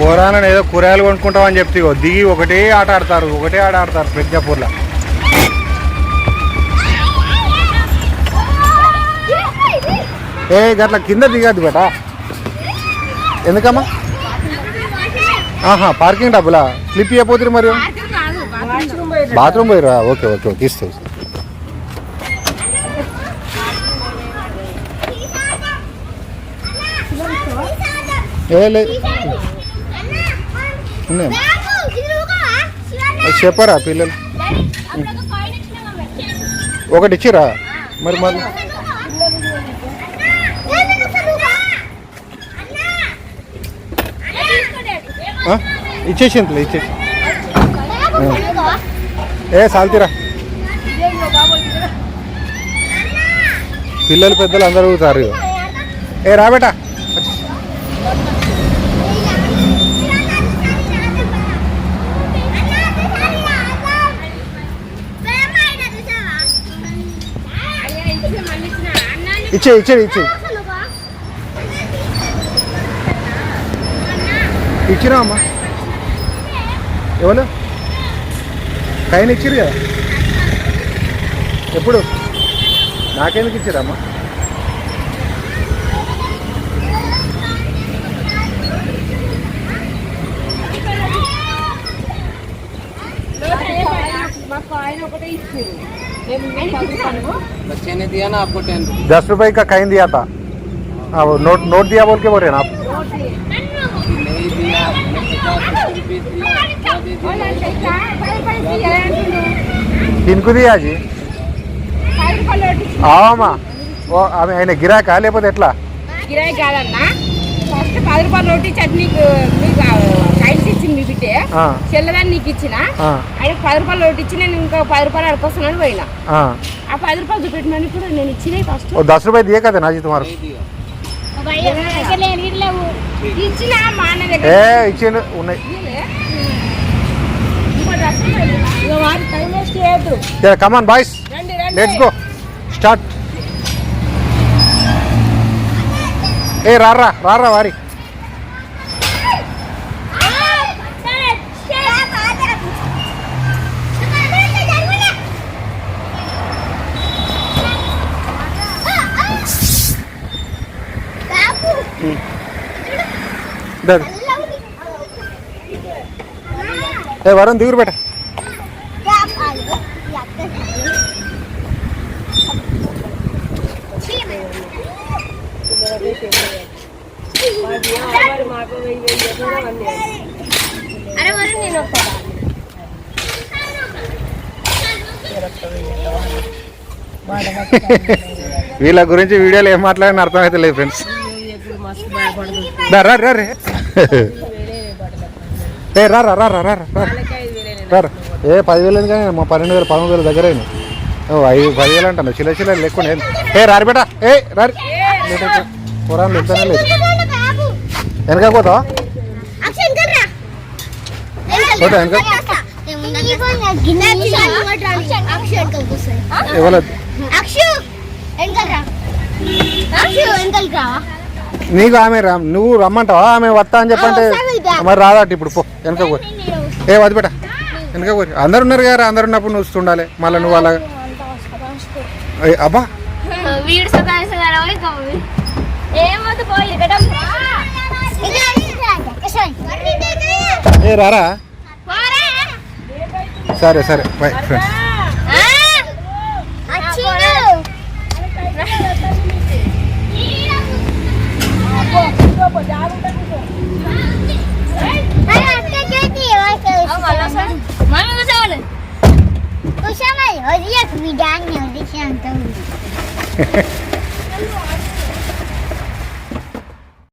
పోరాలని ఏదో కూరగాయలు కొనుక్కుంటామని చెప్తే దిగి ఒకటే ఆట ఆడతారు ఒకటే ఆట ఆడతారు ప్రజ్ఞాపూర్లో ఏ గట్ల కింద దిగద్దు బేట. ఎందుకమ్మా? ఆహా పార్కింగ్ డబ్బులా స్లిప్ అయిపోతుంది మరి? బాత్రూమ్ పోయిరా ఓకే ఓకే ఓకే ఇస్తే ఏ లేదు ఉన్నాయి చెప్పరా పిల్లలు. ఒకటి ఇచ్చిరా? మరి మరి ఆ? ఇచ్చేసిందిలే ఇచ్చేసి. ఏ సాల్తీరా. పిల్లలు పెద్దలు అందరూ ఊగుతారు ఇగో. ఏ రాబేటా ఇచ్చే ఇచ్చే ఇచ్చే. ఇచ్చిరా అమ్మా? ఎవరు? టైం ఇచ్చిరు కదా? ఎప్పుడు? నాకెందుకు ఇచ్చారమ్మా మాకు ఆయన ఒకటే ఇచ్చారు बच्चे ने दिया ना आपको टेन रुपीज दस रुपए का कहीं दिया था हाँ वो नोट नोट दिया बोल के बोल रहे हैं ना आप नहीं दिया आपने पचास रुपीज दिया क्या दे दिया किनको दिया जी అవమ్మా ఓ ఆమె ఆయన గిరాకా లేకపోతే ఎట్లా కిరాయి కాదన్నా ఫస్ట్ పది రూపాయలు రోటీ చట్నీ చెల్లదాన్ని నీకు ఇచ్చిన? ఆయన పది రూపాయలు ఒకటి ఇచ్చి నేను ఇంకా పది రూపాయలు అడుకొస్తున్నాను పోయినా. ఆ. పది రూపాయలు చూపెట్టినాను ఇప్పుడు నేను ఇచ్చిన ఫస్ట్ దశ రూపాయలు దిగే కదా నాజీ తుమారు ఇచ్చిన come on boys let's go start ఏ రారా రారా వారి. ఏ వరుణ్ దిగురు బేట. అరే నేను వీళ్ళ గురించి వీడియోలో ఏం మాట్లాడిన అర్థమైతే లేదు ఫ్రెండ్స్. ఏ రా రా రా రా రా ఏ పదివేలు కానీ మా పన్నెండు వేలు పదమూడు వేలు దగ్గర ఐదు పదివేలు అంటాను. చిల్ల చిల్ల లేకుండా ఏ రారు బేటా ఏ రారు పురాణాలు ఎంతనే లేదు. వెనక పోతావా? వెనక ఇవ్వలేదు నీకు ఆమె రా నువ్వు రమ్మంటావా? ఆమె వస్తా అని చెప్పంటే. మరి రాదట ఇప్పుడు పో వెనక పోయి. ఏ వది బేట వెనక పోయి. అందరు ఉన్నారు కదా అందరు ఉన్నప్పుడు నువ్వు ఉండాలి మళ్ళీ నువ్వు అలా ఏ, అబ్బా. ఏ రారా? సరే సరే బాయ్ ఫ్రెండ్స్ ઓશામાં હજી એક વિધાન ને ઓડિશન થયું